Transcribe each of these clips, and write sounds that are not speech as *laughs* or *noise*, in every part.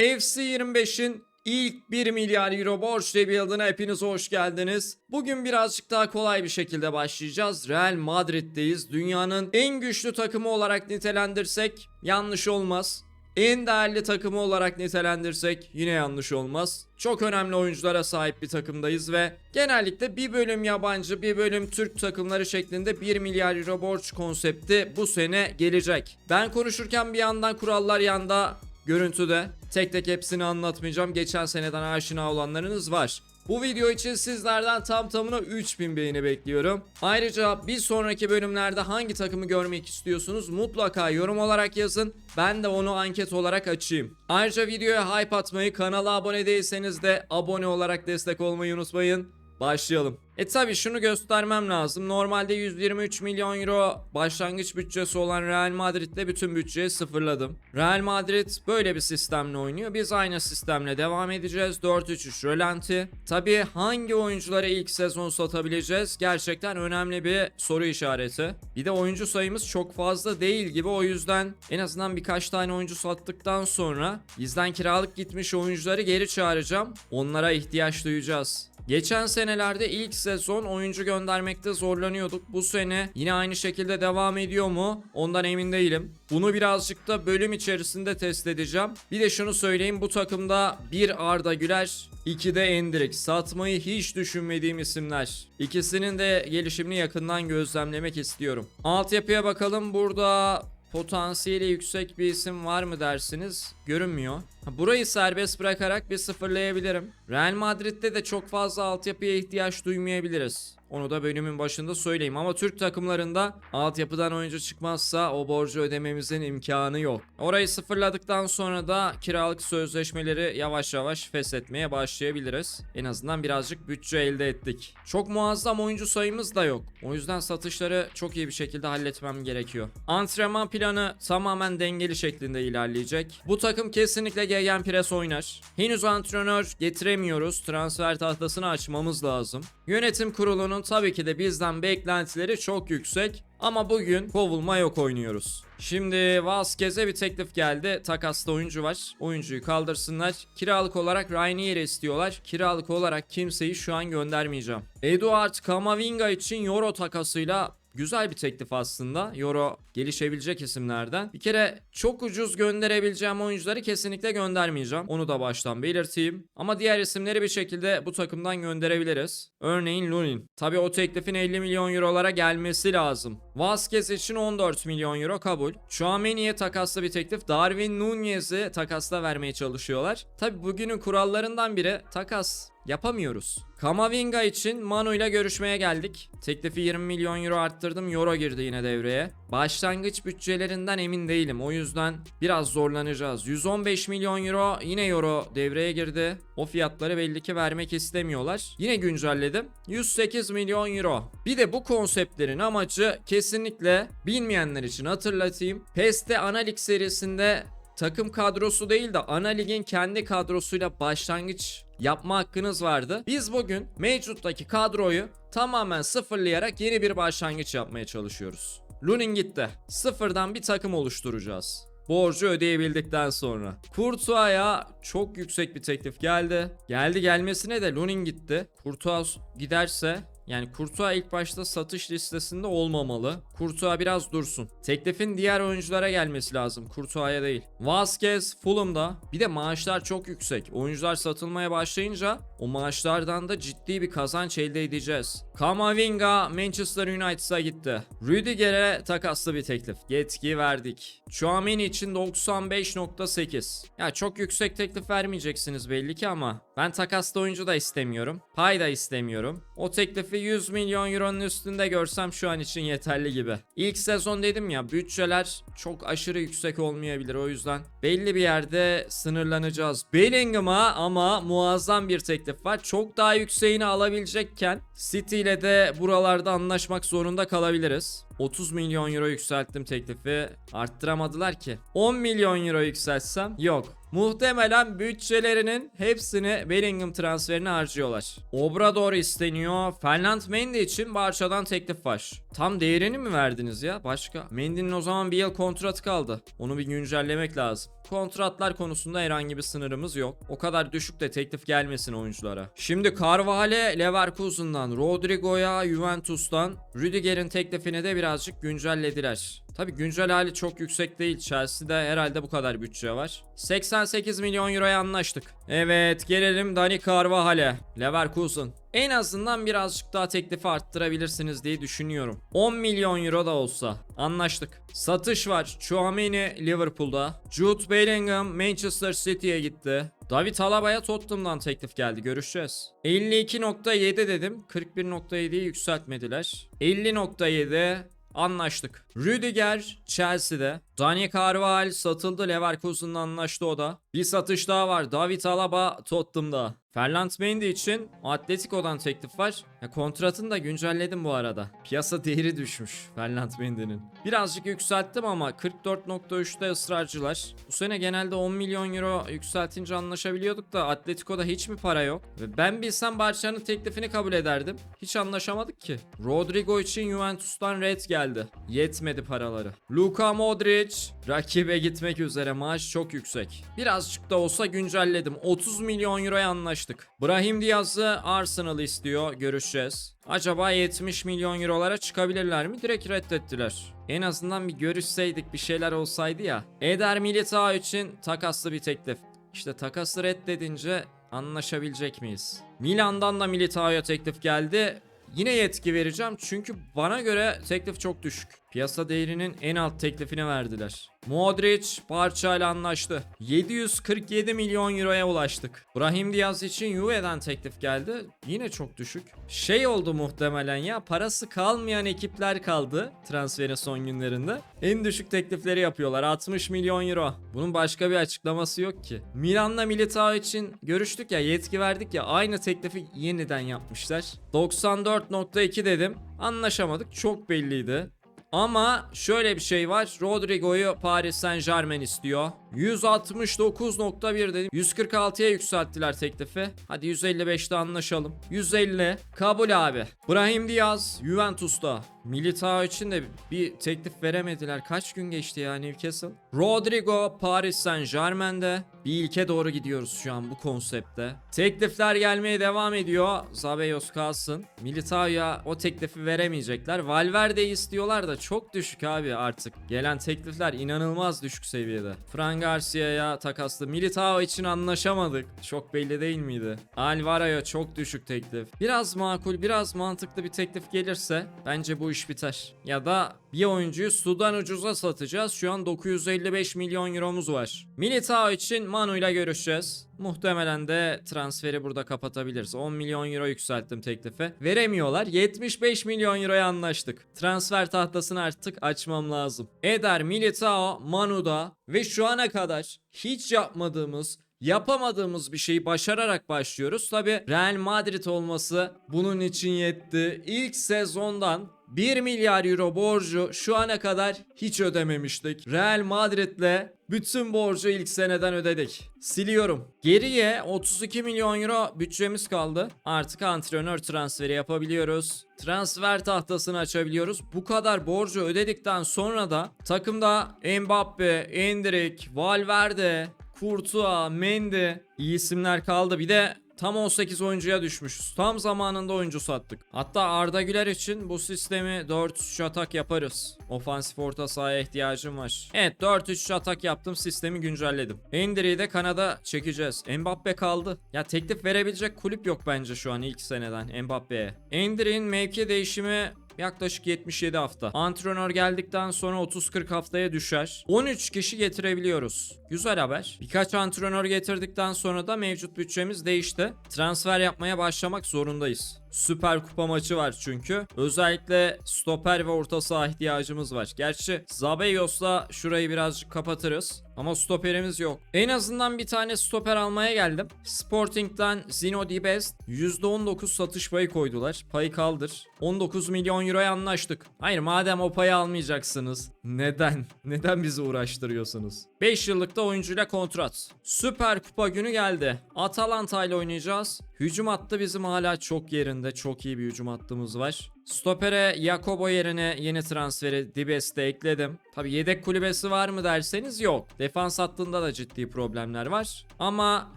FC 25'in ilk 1 milyar euro borç rebuild'ına hepiniz hoş geldiniz. Bugün birazcık daha kolay bir şekilde başlayacağız. Real Madrid'deyiz. Dünyanın en güçlü takımı olarak nitelendirsek yanlış olmaz. En değerli takımı olarak nitelendirsek yine yanlış olmaz. Çok önemli oyunculara sahip bir takımdayız ve genellikle bir bölüm yabancı bir bölüm Türk takımları şeklinde 1 milyar euro borç konsepti bu sene gelecek. Ben konuşurken bir yandan kurallar yanda görüntüde. Tek tek hepsini anlatmayacağım. Geçen seneden aşina olanlarınız var. Bu video için sizlerden tam tamına 3000 beğeni bekliyorum. Ayrıca bir sonraki bölümlerde hangi takımı görmek istiyorsunuz mutlaka yorum olarak yazın. Ben de onu anket olarak açayım. Ayrıca videoya hype atmayı, kanala abone değilseniz de abone olarak destek olmayı unutmayın. Başlayalım. E tabi şunu göstermem lazım. Normalde 123 milyon euro başlangıç bütçesi olan Real Madrid'de bütün bütçeyi sıfırladım. Real Madrid böyle bir sistemle oynuyor. Biz aynı sistemle devam edeceğiz. 4-3-3 rölanti. Tabi hangi oyuncuları ilk sezon satabileceğiz? Gerçekten önemli bir soru işareti. Bir de oyuncu sayımız çok fazla değil gibi. O yüzden en azından birkaç tane oyuncu sattıktan sonra bizden kiralık gitmiş oyuncuları geri çağıracağım. Onlara ihtiyaç duyacağız. Geçen senelerde ilk sezon oyuncu göndermekte zorlanıyorduk. Bu sene yine aynı şekilde devam ediyor mu? Ondan emin değilim. Bunu birazcık da bölüm içerisinde test edeceğim. Bir de şunu söyleyeyim bu takımda bir Arda Güler, iki de Endrik. Satmayı hiç düşünmediğim isimler. İkisinin de gelişimini yakından gözlemlemek istiyorum. Altyapıya bakalım. Burada potansiyeli yüksek bir isim var mı dersiniz? Görünmüyor. Burayı serbest bırakarak bir sıfırlayabilirim. Real Madrid'de de çok fazla altyapıya ihtiyaç duymayabiliriz. Onu da bölümün başında söyleyeyim ama Türk takımlarında altyapıdan oyuncu çıkmazsa o borcu ödememizin imkanı yok. Orayı sıfırladıktan sonra da kiralık sözleşmeleri yavaş yavaş feshetmeye başlayabiliriz. En azından birazcık bütçe elde ettik. Çok muazzam oyuncu sayımız da yok. O yüzden satışları çok iyi bir şekilde halletmem gerekiyor. Antrenman planı tamamen dengeli şeklinde ilerleyecek. Bu takım kesinlikle gegenpress oynar. Henüz antrenör getiremiyoruz. Transfer tahtasını açmamız lazım. Yönetim kurulunun tabii ki de bizden beklentileri çok yüksek. Ama bugün kovulma yok oynuyoruz. Şimdi Vazquez'e bir teklif geldi. Takaslı oyuncu var. Oyuncuyu kaldırsınlar. Kiralık olarak Rainier'i istiyorlar. Kiralık olarak kimseyi şu an göndermeyeceğim. Eduard Kamavinga için Euro takasıyla Güzel bir teklif aslında. Euro gelişebilecek isimlerden. Bir kere çok ucuz gönderebileceğim oyuncuları kesinlikle göndermeyeceğim. Onu da baştan belirteyim. Ama diğer isimleri bir şekilde bu takımdan gönderebiliriz. Örneğin Lunin. Tabi o teklifin 50 milyon eurolara gelmesi lazım. Vasquez için 14 milyon euro kabul. Chouameni'ye takaslı bir teklif. Darwin Nunez'i takasla vermeye çalışıyorlar. Tabi bugünün kurallarından biri takas yapamıyoruz. Kamavinga için Manu ile görüşmeye geldik. Teklifi 20 milyon euro arttırdım. Euro girdi yine devreye. Başlangıç bütçelerinden emin değilim. O yüzden biraz zorlanacağız. 115 milyon euro yine euro devreye girdi. O fiyatları belli ki vermek istemiyorlar. Yine güncelledim. 108 milyon euro. Bir de bu konseptlerin amacı kesinlikle bilmeyenler için hatırlatayım. PES'te ana lig serisinde takım kadrosu değil de ana ligin kendi kadrosuyla başlangıç yapma hakkınız vardı. Biz bugün mevcuttaki kadroyu tamamen sıfırlayarak yeni bir başlangıç yapmaya çalışıyoruz. Lunin gitti. Sıfırdan bir takım oluşturacağız. Borcu ödeyebildikten sonra. Courtois'a çok yüksek bir teklif geldi. Geldi gelmesine de Lunin gitti. Courtois giderse yani Courtois ilk başta satış listesinde olmamalı. Courtois biraz dursun. Teklifin diğer oyunculara gelmesi lazım. Courtois'a değil. Vasquez Fulham'da. Bir de maaşlar çok yüksek. Oyuncular satılmaya başlayınca o maaşlardan da ciddi bir kazanç elde edeceğiz. Kamavinga Manchester United'a gitti. Rüdiger'e takaslı bir teklif. Yetki verdik. Chouameni için 95.8. Ya çok yüksek teklif vermeyeceksiniz belli ki ama ben takaslı oyuncu da istemiyorum. Pay da istemiyorum. O teklifi 100 milyon euronun üstünde görsem şu an için yeterli gibi. İlk sezon dedim ya bütçeler çok aşırı yüksek olmayabilir o yüzden belli bir yerde sınırlanacağız. Bellingham'a ama muazzam bir teklif var. Çok daha yükseğini alabilecekken City ile de buralarda anlaşmak zorunda kalabiliriz. 30 milyon euro yükselttim teklifi. Arttıramadılar ki. 10 milyon euro yükseltsem yok. Muhtemelen bütçelerinin hepsini Bellingham transferine harcıyorlar. Obrador isteniyor. Fernand Mendy için Barça'dan teklif var. Tam değerini mi verdiniz ya? Başka. Mendy'nin o zaman bir yıl kontratı kaldı. Onu bir güncellemek lazım. Kontratlar konusunda herhangi bir sınırımız yok. O kadar düşük de teklif gelmesin oyunculara. Şimdi Carvalho Leverkusen'dan, Rodrigo'ya Juventus'tan, Rüdiger'in teklifini de birazcık güncellediler. Tabi güncel hali çok yüksek değil. Chelsea'de herhalde bu kadar bütçe var. 88 milyon euroya anlaştık. Evet gelelim Dani Carvajal. Leverkusen. En azından birazcık daha teklifi arttırabilirsiniz diye düşünüyorum. 10 milyon euro da olsa anlaştık. Satış var. Chouameni Liverpool'da. Jude Bellingham Manchester City'ye gitti. David Alaba'ya Tottenham'dan teklif geldi. Görüşeceğiz. 52.7 dedim. 41.7'yi yükseltmediler. 50.7 Anlaştık. Rüdiger Chelsea'de. Dani Carvajal satıldı Leverkusen'la anlaştı o da. Bir satış daha var. David Alaba Tottenham'da. Ferland Mendy için Atletico'dan teklif var. Ya, kontratını da güncelledim bu arada. Piyasa değeri düşmüş Ferland Mendy'nin. Birazcık yükselttim ama 44.3'te ısrarcılar. Bu sene genelde 10 milyon euro yükseltince anlaşabiliyorduk da Atletico'da hiç mi para yok? Ve ben bilsem Barça'nın teklifini kabul ederdim. Hiç anlaşamadık ki. Rodrigo için Juventus'tan red geldi. Yetmedi paraları. Luka Modric rakibe gitmek üzere maaş çok yüksek. Birazcık da olsa güncelledim. 30 milyon euroya anlaştık. Brahim Diaz'ı Arsenal istiyor. Görüşeceğiz. Acaba 70 milyon eurolara çıkabilirler mi? Direkt reddettiler. En azından bir görüşseydik bir şeyler olsaydı ya. Eder Militao için takaslı bir teklif. İşte takası reddedince anlaşabilecek miyiz? Milan'dan da Militao'ya teklif geldi. Yine yetki vereceğim çünkü bana göre teklif çok düşük. Piyasa değerinin en alt teklifini verdiler. Modric Barça ile anlaştı. 747 milyon euroya ulaştık. Brahim Diaz için Juve'den teklif geldi. Yine çok düşük. Şey oldu muhtemelen ya parası kalmayan ekipler kaldı transferin son günlerinde. En düşük teklifleri yapıyorlar 60 milyon euro. Bunun başka bir açıklaması yok ki. Milan'la Militao için görüştük ya yetki verdik ya aynı teklifi yeniden yapmışlar. 94.2 dedim. Anlaşamadık çok belliydi. Ama şöyle bir şey var. Rodrigo'yu Paris Saint Germain istiyor. 169.1 dedim. 146'ya yükselttiler teklifi. Hadi 155'te anlaşalım. 150 kabul abi. Brahim Diaz Juventus'ta. Militao için de bir teklif veremediler. Kaç gün geçti ya Newcastle? Rodrigo Paris Saint Germain'de. Bir ilke doğru gidiyoruz şu an bu konsepte. Teklifler gelmeye devam ediyor. Zabeyos kalsın. Militao'ya o teklifi veremeyecekler. Valverde'yi istiyorlar da çok düşük abi artık. Gelen teklifler inanılmaz düşük seviyede. Fran Garcia'ya takaslı. Militao için anlaşamadık. Çok belli değil miydi? Alvaro'ya çok düşük teklif. Biraz makul, biraz mantıklı bir teklif gelirse bence bu iş biter. Ya da bir oyuncuyu sudan ucuza satacağız. Şu an 955 milyon euromuz var. Militao için Manu ile görüşeceğiz. Muhtemelen de transferi burada kapatabiliriz. 10 milyon euro yükselttim teklife. Veremiyorlar. 75 milyon euroya anlaştık. Transfer tahtasını artık açmam lazım. Eder, Militao, Manu'da ve şu ana kadar hiç yapmadığımız yapamadığımız bir şeyi başararak başlıyoruz. Tabi Real Madrid olması bunun için yetti. İlk sezondan 1 milyar euro borcu şu ana kadar hiç ödememiştik. Real Madrid'le bütün borcu ilk seneden ödedik. Siliyorum. Geriye 32 milyon euro bütçemiz kaldı. Artık antrenör transferi yapabiliyoruz. Transfer tahtasını açabiliyoruz. Bu kadar borcu ödedikten sonra da takımda Mbappe, Endrick, Valverde, Courtois, Mendy iyi isimler kaldı. Bir de tam 18 oyuncuya düşmüşüz. Tam zamanında oyuncu sattık. Hatta Arda Güler için bu sistemi 4-3 atak yaparız. Ofansif orta sahaya ihtiyacım var. Evet 4-3 atak yaptım sistemi güncelledim. Endri'yi de Kanada çekeceğiz. Mbappe kaldı. Ya teklif verebilecek kulüp yok bence şu an ilk seneden Mbappe'ye. Endri'nin mevki değişimi Yaklaşık 77 hafta. Antrenör geldikten sonra 30-40 haftaya düşer. 13 kişi getirebiliyoruz. Güzel haber. Birkaç antrenör getirdikten sonra da mevcut bütçemiz değişti. Transfer yapmaya başlamak zorundayız. Süper kupa maçı var çünkü. Özellikle stoper ve orta saha ihtiyacımız var. Gerçi Zabeyos'la şurayı birazcık kapatırız. Ama stoperimiz yok. En azından bir tane stoper almaya geldim. Sporting'den Zino Di Best %19 satış payı koydular. Payı kaldır. 19 milyon euroya anlaştık. Hayır madem o payı almayacaksınız. Neden? *laughs* Neden bizi uğraştırıyorsunuz? 5 yıllık da oyuncuyla kontrat. Süper kupa günü geldi. Atalanta ile oynayacağız. Hücum hattı bizim hala çok yerinde. de çok iyi bir hücum hattımız var. Stopere Jacobo yerine yeni transferi Dibes'te ekledim. Tabi yedek kulübesi var mı derseniz yok. Defans hattında da ciddi problemler var. Ama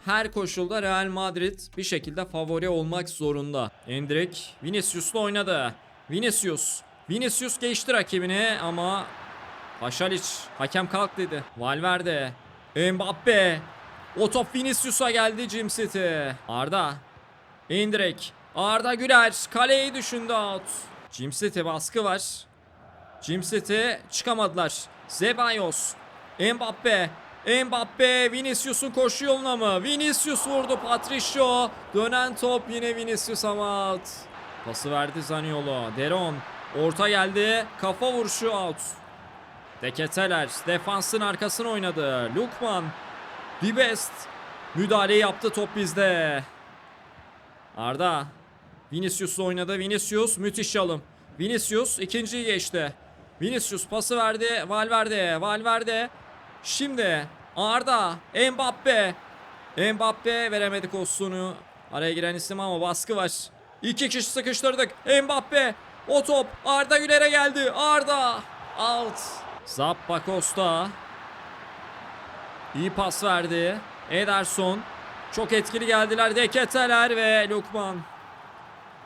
her koşulda Real Madrid bir şekilde favori olmak zorunda. Endrick Vinicius'la oynadı. Vinicius. Vinicius geçti rakibini ama Paşalic hakem kalk dedi. Valverde. Mbappe. O top Vinicius'a geldi Jim City. Arda. Indirek. Arda Güler. Kaleyi düşündü out. City baskı var. City çıkamadılar. Zebayos. Mbappe. Mbappe Vinicius'un koşu yoluna mı? Vinicius vurdu Patricio. Dönen top yine Vinicius ama out. Pası verdi Zaniolo. Deron. Orta geldi. Kafa vuruşu out. Deketeler defansın arkasına oynadı. Lukman. Dibest. Müdahale yaptı top bizde. Arda. Vinicius'la oynadı. Vinicius müthiş çalım. Vinicius ikinciyi geçti. Vinicius pası verdi. Valverde. Valverde. Şimdi Arda. Mbappe. Mbappe veremedik Ossun'u. Araya giren isim ama baskı var. İki kişi sıkıştırdık. Mbappe. O top Arda Güler'e geldi. Arda. Out. Zappa Costa. İyi pas verdi. Ederson. Çok etkili geldiler. Deketeler ve Lukman.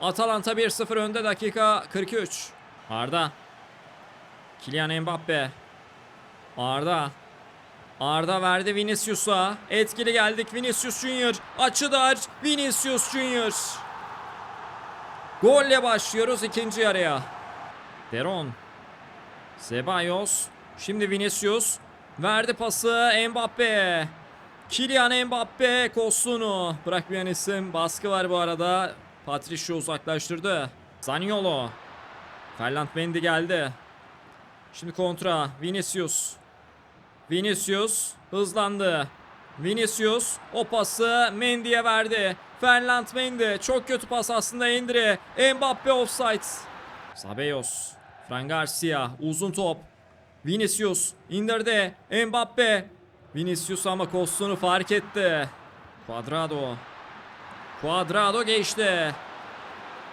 Atalanta 1-0 önde dakika 43. Arda. Kylian Mbappe. Arda. Arda verdi Vinicius'a. Etkili geldik Vinicius Junior. Açı dar. Vinicius Junior. Golle başlıyoruz ikinci yarıya. Deron. Ceballos. Şimdi Vinicius. Verdi pası Mbappe. Kylian Mbappe Kosunu. Bırakmayan isim. Baskı var bu arada. Patricio uzaklaştırdı. Zaniolo. Ferland Mendy geldi. Şimdi kontra. Vinicius. Vinicius hızlandı. Vinicius o pası Mendy'ye verdi. Ferland Mendy çok kötü pas aslında Endri. Mbappe offside. Sabeyos. Fran Garcia uzun top. Vinicius indirdi. Mbappe. Vinicius ama Kosunu fark etti. Cuadrado. Cuadrado geçti.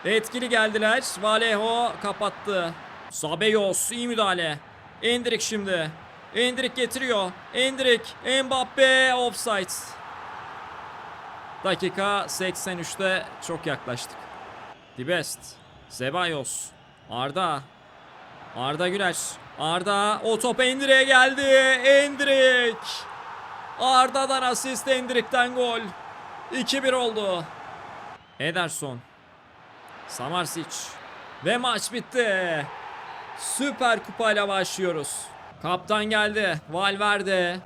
Etkili geldiler. Vallejo kapattı. Sabeyos iyi müdahale. Endrik şimdi. Endrik getiriyor. Endrik. Mbappe offside. Dakika 83'te çok yaklaştık. Dibest. Zebayos. Arda. Arda Güler. Arda o top Endrik'e geldi. Endrik. Arda'dan asist Endrik'ten gol. 2-1 oldu. Ederson. Samarsic. Ve maç bitti. Süper Kupayla başlıyoruz. Kaptan geldi. Valverde.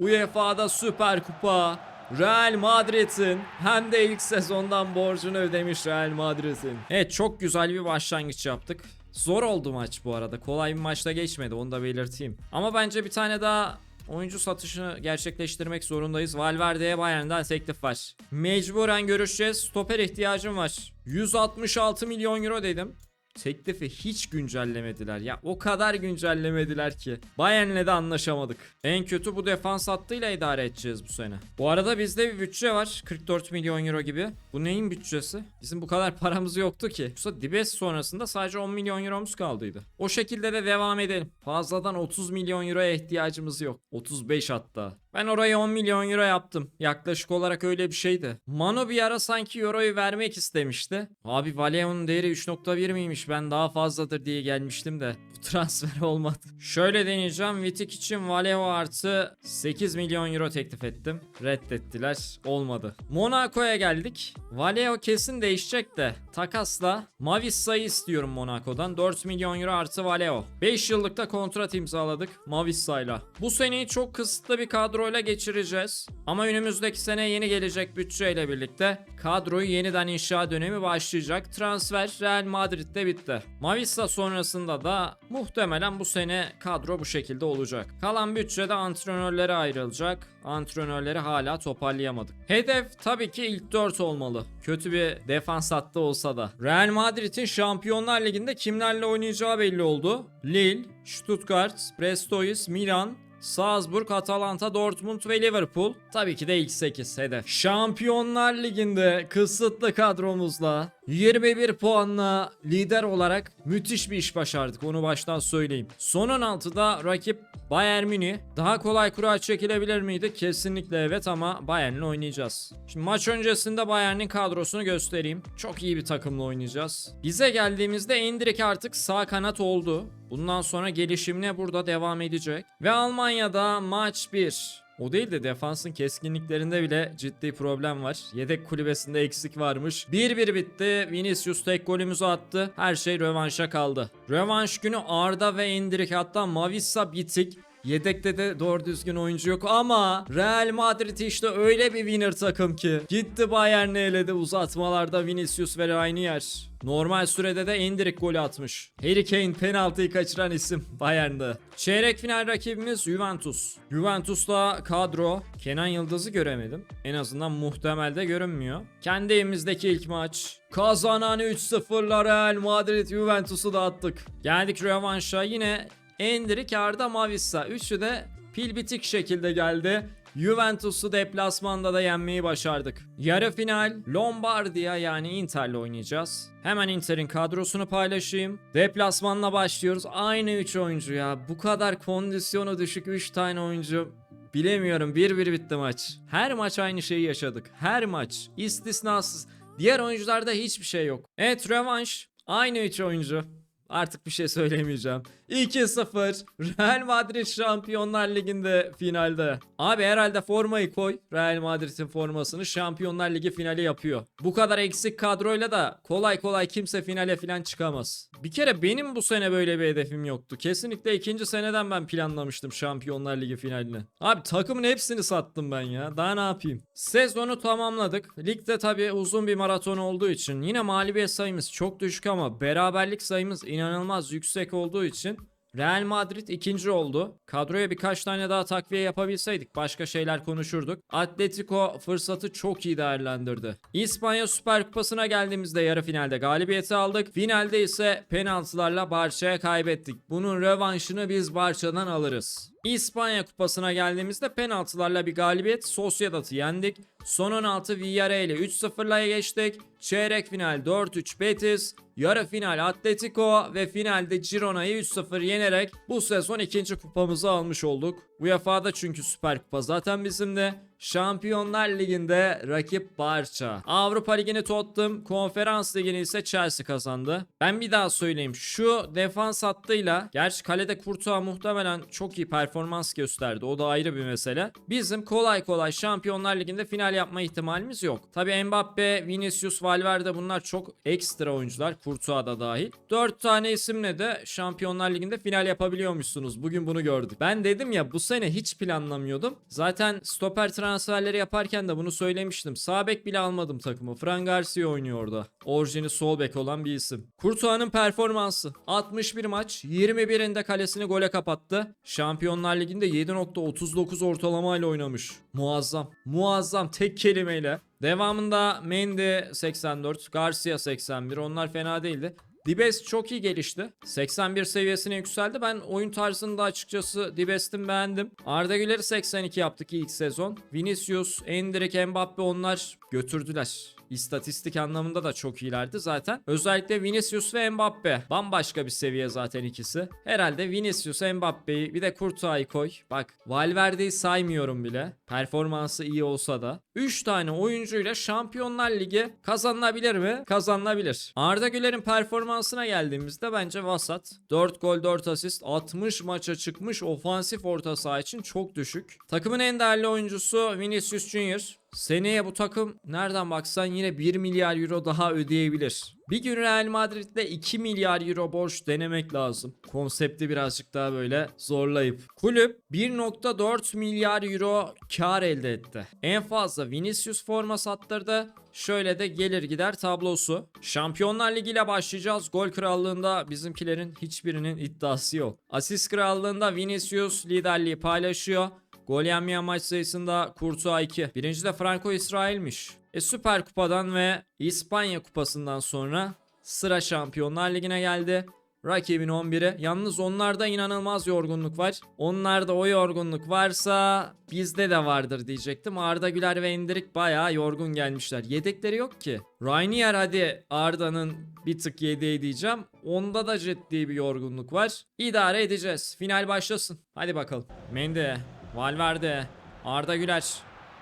UEFA'da Süper Kupa. Real Madrid'in hem de ilk sezondan borcunu ödemiş Real Madrid'in. Evet çok güzel bir başlangıç yaptık. Zor oldu maç bu arada. Kolay bir maçta geçmedi onu da belirteyim. Ama bence bir tane daha oyuncu satışını gerçekleştirmek zorundayız. Valverde'ye Bayern'den teklif var. Mecburen görüşeceğiz. Stoper ihtiyacım var. 166 milyon euro dedim. Teklifi hiç güncellemediler. Ya o kadar güncellemediler ki. Bayern'le de anlaşamadık. En kötü bu defans hattıyla idare edeceğiz bu sene. Bu arada bizde bir bütçe var. 44 milyon euro gibi. Bu neyin bütçesi? Bizim bu kadar paramız yoktu ki. Yoksa Dibes sonrasında sadece 10 milyon euromuz kaldıydı. O şekilde de devam edelim. Fazladan 30 milyon euroya ihtiyacımız yok. 35 hatta. Ben oraya 10 milyon euro yaptım. Yaklaşık olarak öyle bir şeydi. Mano bir ara sanki euroyu vermek istemişti. Abi Vallejo'nun değeri 3.1 miymiş? Ben daha fazladır diye gelmiştim de. Bu *laughs* transfer olmadı. Şöyle deneyeceğim. Vitik için Vallejo artı 8 milyon euro teklif ettim. Reddettiler. Olmadı. Monaco'ya geldik. Vallejo kesin değişecek de. Takasla Mavissa'yı istiyorum Monaco'dan. 4 milyon euro artı Vallejo. 5 yıllıkta kontrat imzaladık Mavissa'yla. Bu seneyi çok kısıtlı bir kadroyla geçireceğiz. Ama önümüzdeki sene yeni gelecek bütçeyle birlikte kadroyu yeniden inşa dönemi başlayacak. Transfer Real Madrid'de bitti. Mavissa sonrasında da muhtemelen bu sene kadro bu şekilde olacak. Kalan bütçede antrenörlere ayrılacak. Antrenörleri hala toparlayamadık. Hedef tabii ki ilk 4 olmalı. Kötü bir defans hattı olsa da. Real Madrid'in Şampiyonlar Ligi'nde kimlerle oynayacağı belli oldu. Lille, Stuttgart, Brestois, Milan, Salzburg, Atalanta, Dortmund ve Liverpool. Tabii ki de ilk 8 hedef. Şampiyonlar Ligi'nde kısıtlı kadromuzla 21 puanla lider olarak müthiş bir iş başardık onu baştan söyleyeyim. Son 16'da rakip Bayern Münih. Daha kolay kura çekilebilir miydi? Kesinlikle evet ama Bayern'le oynayacağız. Şimdi maç öncesinde Bayern'in kadrosunu göstereyim. Çok iyi bir takımla oynayacağız. Bize geldiğimizde Endrik artık sağ kanat oldu. Bundan sonra gelişimine burada devam edecek. Ve Almanya'da maç 1. O değil de defansın keskinliklerinde bile ciddi problem var. Yedek kulübesinde eksik varmış. 1-1 bitti. Vinicius tek golümüzü attı. Her şey rövanşa kaldı. Rövanş günü Arda ve Endrik hatta Mavissa bitik. Yedekte de doğru düzgün oyuncu yok ama Real Madrid işte öyle bir winner takım ki. Gitti Bayern'i eledi uzatmalarda Vinicius ve Reinier. Normal sürede de Endrick golü atmış. Harry Kane penaltıyı kaçıran isim *laughs* Bayern'de. Çeyrek final rakibimiz Juventus. Juventus'ta kadro Kenan Yıldız'ı göremedim. En azından muhtemelde görünmüyor. Kendi evimizdeki ilk maç. Kazanan 3-0'la Real Madrid Juventus'u dağıttık. Geldik rövanşa yine Endrick Arda Mavissa. Üçü de pil bitik şekilde geldi. Juventus'u deplasmanda da yenmeyi başardık. Yarı final Lombardia yani Inter'le oynayacağız. Hemen Inter'in kadrosunu paylaşayım. Deplasmanla başlıyoruz. Aynı 3 oyuncu ya. Bu kadar kondisyonu düşük 3 tane oyuncu. Bilemiyorum 1-1 bitti maç. Her maç aynı şeyi yaşadık. Her maç. İstisnasız. Diğer oyuncularda hiçbir şey yok. Evet rövanş. Aynı 3 oyuncu. Artık bir şey söylemeyeceğim. 2-0 Real Madrid Şampiyonlar Ligi'nde finalde. Abi herhalde formayı koy. Real Madrid'in formasını Şampiyonlar Ligi finali yapıyor. Bu kadar eksik kadroyla da kolay kolay kimse finale falan çıkamaz. Bir kere benim bu sene böyle bir hedefim yoktu. Kesinlikle ikinci seneden ben planlamıştım Şampiyonlar Ligi finalini. Abi takımın hepsini sattım ben ya. Daha ne yapayım? Sezonu tamamladık. Ligde tabii uzun bir maraton olduğu için yine mağlubiyet sayımız çok düşük ama beraberlik sayımız inanılmaz yüksek olduğu için Real Madrid ikinci oldu. Kadroya birkaç tane daha takviye yapabilseydik başka şeyler konuşurduk. Atletico fırsatı çok iyi değerlendirdi. İspanya Süper Kupası'na geldiğimizde yarı finalde galibiyeti aldık. Finalde ise penaltılarla Barça'ya kaybettik. Bunun rövanşını biz Barça'dan alırız. İspanya Kupası'na geldiğimizde penaltılarla bir galibiyet Sociedad'ı yendik. Son 16 Villarreal'i 3-0'la geçtik. Çeyrek final 4-3 Betis, yarı final Atletico ve finalde Girona'yı 3-0 yenerek bu sezon ikinci kupamızı almış olduk. UEFA'da çünkü Süper Kupa zaten bizim de. Şampiyonlar Ligi'nde rakip Barça. Avrupa Ligi'ni Tottenham, Konferans Ligi'ni ise Chelsea kazandı. Ben bir daha söyleyeyim. Şu defans hattıyla, gerçi kalede Courtois muhtemelen çok iyi performans gösterdi. O da ayrı bir mesele. Bizim kolay kolay Şampiyonlar Ligi'nde final yapma ihtimalimiz yok. Tabi Mbappe, Vinicius, Valverde bunlar çok ekstra oyuncular. Courtois da dahil. 4 tane isimle de Şampiyonlar Ligi'nde final yapabiliyormuşsunuz. Bugün bunu gördük. Ben dedim ya bu sene hiç planlamıyordum. Zaten stoper transferleri yaparken de bunu söylemiştim. Sağ bek bile almadım takımı. Fran Garcia oynuyor orada. Orijini sol bek olan bir isim. Courtois'ın performansı. 61 maç, 21'inde kalesini gole kapattı. Şampiyonlar Ligi'nde 7.39 ortalamayla oynamış. Muazzam. Muazzam tek kelimeyle. Devamında Mendy 84, Garcia 81. Onlar fena değildi. Dibes çok iyi gelişti. 81 seviyesine yükseldi. Ben oyun tarzında açıkçası Dibes'in beğendim. Arda Güler'i 82 yaptık ilk sezon. Vinicius, Endrick, Mbappe onlar götürdüler. İstatistik anlamında da çok iyilerdi zaten. Özellikle Vinicius ve Mbappe. Bambaşka bir seviye zaten ikisi. Herhalde Vinicius, Mbappe'yi bir de Courtois'ı koy. Bak Valverde'yi saymıyorum bile. Performansı iyi olsa da. 3 tane oyuncuyla Şampiyonlar Ligi kazanılabilir mi? Kazanılabilir. Arda Güler'in performansına geldiğimizde bence vasat. 4 gol 4 asist 60 maça çıkmış ofansif orta saha için çok düşük. Takımın en değerli oyuncusu Vinicius Junior. Seneye bu takım nereden baksan yine 1 milyar euro daha ödeyebilir. Bir gün Real Madrid'de 2 milyar euro borç denemek lazım. Konsepti birazcık daha böyle zorlayıp. Kulüp 1.4 milyar euro kar elde etti. En fazla Vinicius forma sattırdı. Şöyle de gelir gider tablosu. Şampiyonlar Ligi ile başlayacağız. Gol krallığında bizimkilerin hiçbirinin iddiası yok. Asist krallığında Vinicius liderliği paylaşıyor. Gol yenmeyen maç sayısında Courtois 2. Birinci de Franco İsrail'miş. E Süper Kupa'dan ve İspanya Kupası'ndan sonra sıra Şampiyonlar Ligi'ne geldi. rakibin 11'i. Yalnız onlarda inanılmaz yorgunluk var. Onlarda o yorgunluk varsa bizde de vardır diyecektim. Arda Güler ve Endirik bayağı yorgun gelmişler. Yedekleri yok ki. Rainier hadi Arda'nın bir tık yedeği diyeceğim. Onda da ciddi bir yorgunluk var. İdare edeceğiz. Final başlasın. Hadi bakalım. Mendy, Valverde, Arda Güler.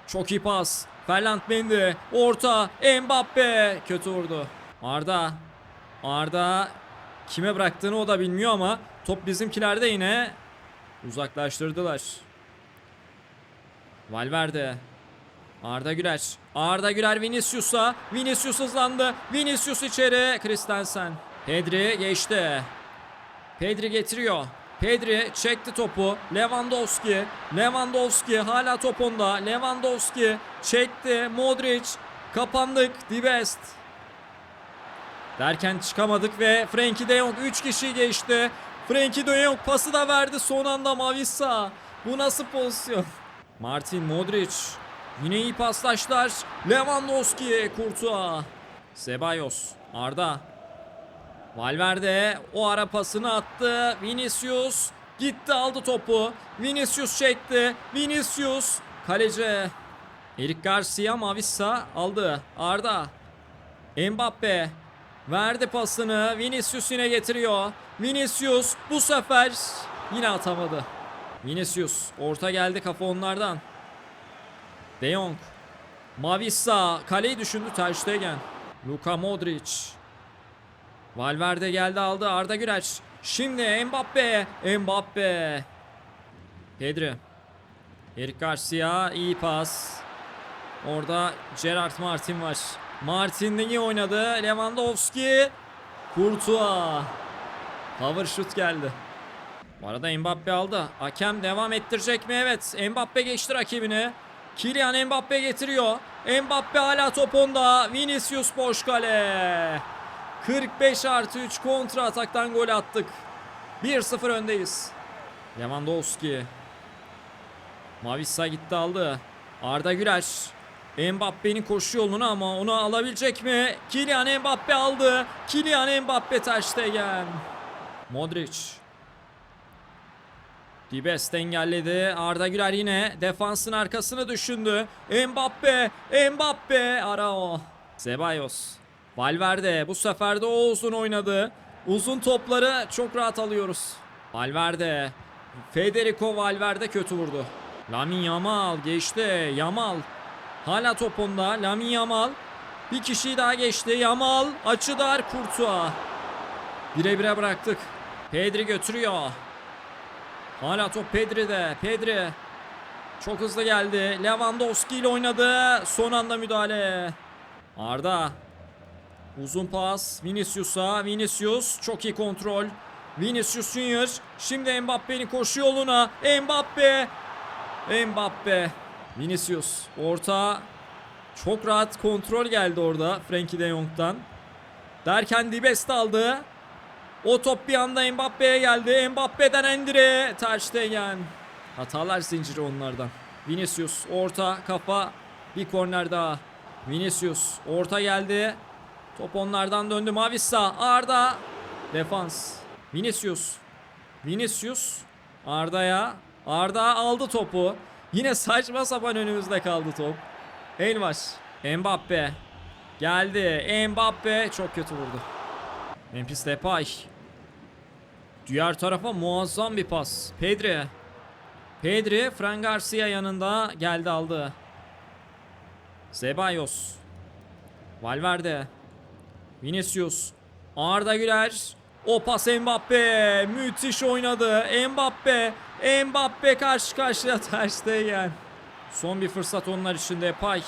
Çok iyi pas. Ferland Mendy. Orta. Mbappe. Kötü vurdu. Arda. Arda. Kime bıraktığını o da bilmiyor ama top bizimkilerde yine uzaklaştırdılar. Valverde. Arda Güler. Arda Güler Vinicius'a. Vinicius hızlandı. Vinicius içeri. Christensen. Pedri geçti. Pedri getiriyor. Pedri çekti topu. Lewandowski. Lewandowski hala top onda. Lewandowski çekti. Modric. Kapandık. Dibest. Derken çıkamadık ve Frenkie de Jong 3 kişi geçti. Frenkie de Jong pası da verdi son anda Mavissa. Bu nasıl pozisyon? Martin Modric. Yine iyi paslaşlar. Lewandowski, Courtois. Ceballos, Arda. Valverde o ara pasını attı. Vinicius gitti aldı topu. Vinicius çekti. Vinicius kaleci. Eric Garcia Mavissa aldı. Arda. Mbappe verdi pasını. Vinicius yine getiriyor. Vinicius bu sefer yine atamadı. Vinicius orta geldi kafa onlardan. De Jong. Mavissa kaleyi düşündü Ter Stegen. Luka Modric. Valverde geldi aldı Arda Güler. Şimdi Mbappe. Mbappe. Pedri. Eric Garcia iyi pas. Orada Gerard Martin var. Martin iyi oynadı. Lewandowski. Courtois. Power shoot geldi. Bu arada Mbappe aldı. Hakem devam ettirecek mi? Evet. Mbappe geçti rakibini. Kylian Mbappe getiriyor. Mbappe hala top onda. Vinicius boş kale. 45 artı 3 kontra ataktan gol attık. 1-0 öndeyiz. Lewandowski. Mavissa gitti aldı. Arda Güler. Mbappe'nin koşu yolunu ama onu alabilecek mi? Kylian Mbappe aldı. Kylian Mbappe Ter Stegen. Modric. Dibest engelledi. Arda Güler yine defansın arkasını düşündü. Mbappe, Mbappe, Arao. Ceballos. Valverde bu sefer de o uzun oynadı. Uzun topları çok rahat alıyoruz. Valverde. Federico Valverde kötü vurdu. Lamin Yamal geçti. Yamal. Hala top onda. Lamin Yamal. Bir kişiyi daha geçti. Yamal. Açı dar Kurtuğa. Bire bire bıraktık. Pedri götürüyor. Hala top Pedri'de. Pedri. Çok hızlı geldi. Lewandowski ile oynadı. Son anda müdahale. Arda. Uzun pas. Vinicius'a. Vinicius. Çok iyi kontrol. Vinicius Junior. Şimdi Mbappe'nin koşu yoluna. Mbappe. Mbappe. Vinicius. Orta. Çok rahat kontrol geldi orada. Frenkie de Jong'dan. Derken Dibest aldı. O top bir anda Mbappe'ye geldi. Mbappe'den Endire. Ter Stegen. Hatalar zinciri onlardan. Vinicius orta kafa bir korner daha. Vinicius orta geldi. Top onlardan döndü. Mavissa Arda. Defans. Vinicius. Vinicius Arda'ya. Arda aldı topu. Yine saçma sapan önümüzde kaldı top. Elmas. Mbappe. Geldi. Mbappe çok kötü vurdu. Memphis Depay. Diğer tarafa muazzam bir pas. Pedri. Pedri, Fran Garcia yanında geldi aldı. Ceballos. Valverde. Vinicius. Arda Güler. O pas Mbappe. Müthiş oynadı. Mbappe. Mbappe karşı karşıya *laughs* Ter Stegen. Son bir fırsat onlar için Depay.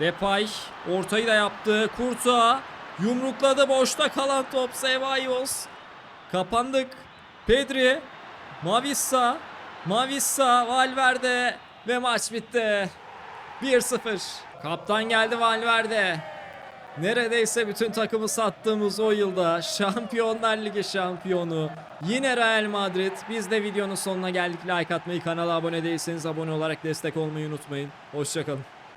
Depay ortayı da yaptı. Kurta yumrukladı boşta kalan top Ceballos. Kapandık. Pedri, Mavissa, Mavissa, Valverde ve maç bitti. 1-0. Kaptan geldi Valverde. Neredeyse bütün takımı sattığımız o yılda Şampiyonlar Ligi şampiyonu yine Real Madrid. Biz de videonun sonuna geldik. Like atmayı, kanala abone değilseniz abone olarak destek olmayı unutmayın. Hoşçakalın.